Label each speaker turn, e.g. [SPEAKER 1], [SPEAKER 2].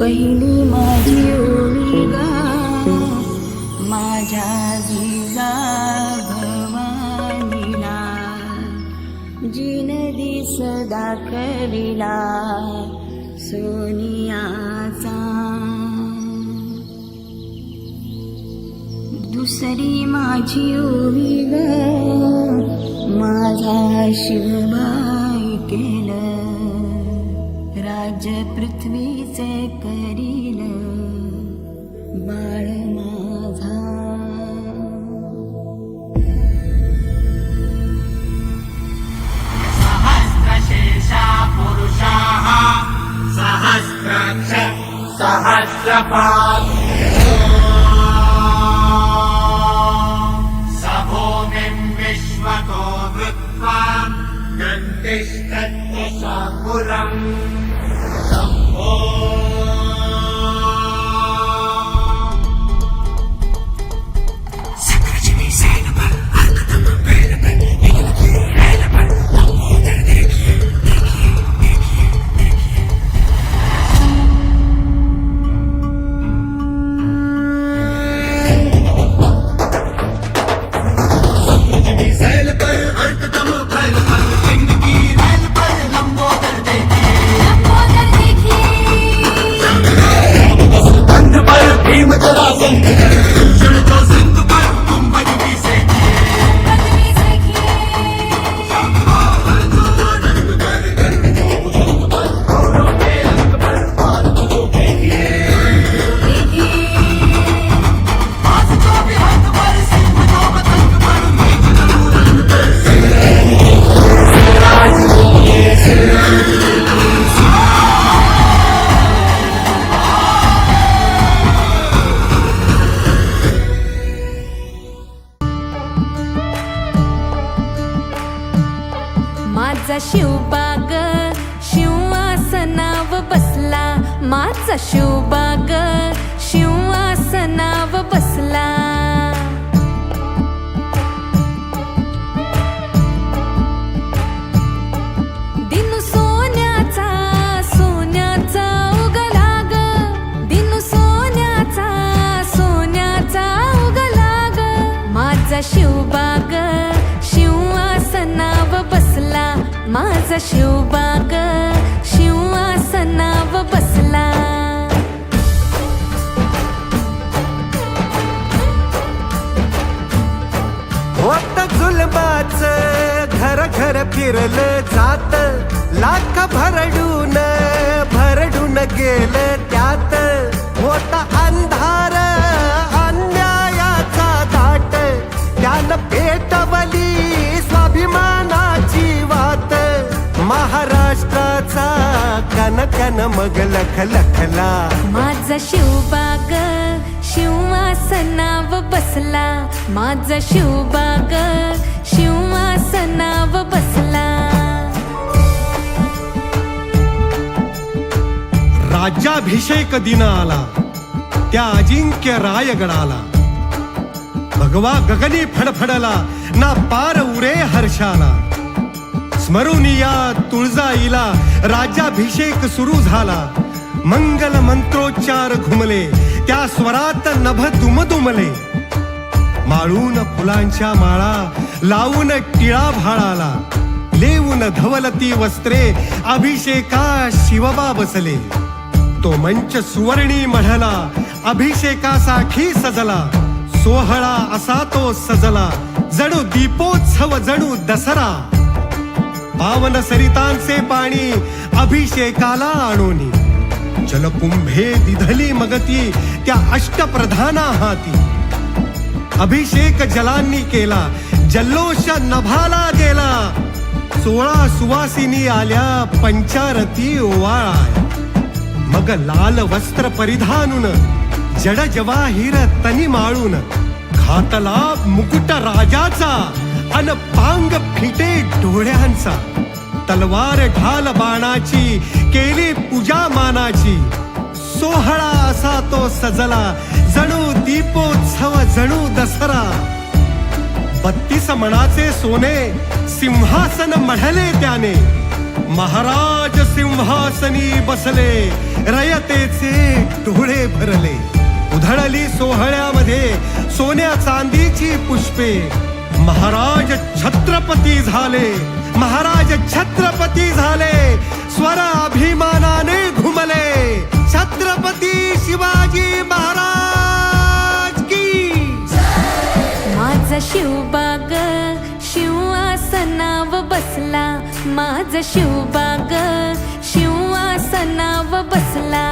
[SPEAKER 1] पहिली माझी ओळी गा. माझ्या जिजा भवानीला. जिन दिस दाखविला सोनियाचा. दुसरी माझी ओळी ग. माझा शिवबा पृथ्वी चेकरीलमाधा
[SPEAKER 2] सहस्रशेषा पुरुषाः सहस्र सहस्रपा स भोविन् विश्वतो मृत्वा
[SPEAKER 3] नन्दिष्ट शिवबाग शिवासनाव बसला माझा शिवबाग शिवासनाव बसला. दिनू सोन्याचा सोन्याचा उगला ग दिनू सोन्याचा सोन्याचा उगला ग माझा शिव शिवबाग शिवासनाव बसला.
[SPEAKER 4] होत जुलबाच घर घर फिरलं जात. लाख भरडून भरडून गेलं कन मग लख लखला.
[SPEAKER 3] माझा शिवबाग शिवासनाव बसला. माझा शिवबाग शिवासनाव बसला.
[SPEAKER 4] राज्याभिषेक दिन आला त्या अजिंक्य रायगडाला. भगवा गगनी फडफडला ना पार उरे हर्षाला. स्मरून या तुळजाईला राज्याभिषेक सुरू झाला. मंगल मंत्रोच्चार घुमले त्या स्वरात नभ दुमदुमले. माळून फुलांच्या माळा लावून टिळा भाळाला. लेवून धवलती वस्त्रे अभिषेका शिवबा बसले. तो मंच सुवर्णी मढला अभिषेकासाठी सजला. सोहळा असा तो सजला जणू दीपोत्सव जणू दसरा. पावन सरितांचे पाणी अभिषेकाला आणोनी. जलकुंभे दिधली मगती त्या अष्टप्रधाना हाती. अभिषेक जलांनी केला जल्लोष नभाला गेला. सोळा सुवासिनी आल्या पंचारती ओवाळा मग लाल वस्त्र परिधानून जड जवाहिर तनी माळून. घातला मुकुट राजाचा. अन पांग फिटे डोळ्यांचा. तलवार ढाल बाणाची केली पूजा मानाची. सोहळा असा तो सजला जणू दीपोत्सव जणू दसरा. बत्तीस मणाचे सोने सिंहासन मढले त्याने. महाराज सिंहासनी बसले रयतेचे डोळे भरले. उधळली सोहळ्यामध्ये सोन्या चांदीची पुष्पे. महाराज छत्रपती झाले महाराज छत्रपती झाले स्वर अभिमानाने घुमले. छत्रपती शिवाजी महाराज की!
[SPEAKER 3] माझ शिवबाग शिवासनाव बसला. माझ शिवबाग शिवासनाव बसला.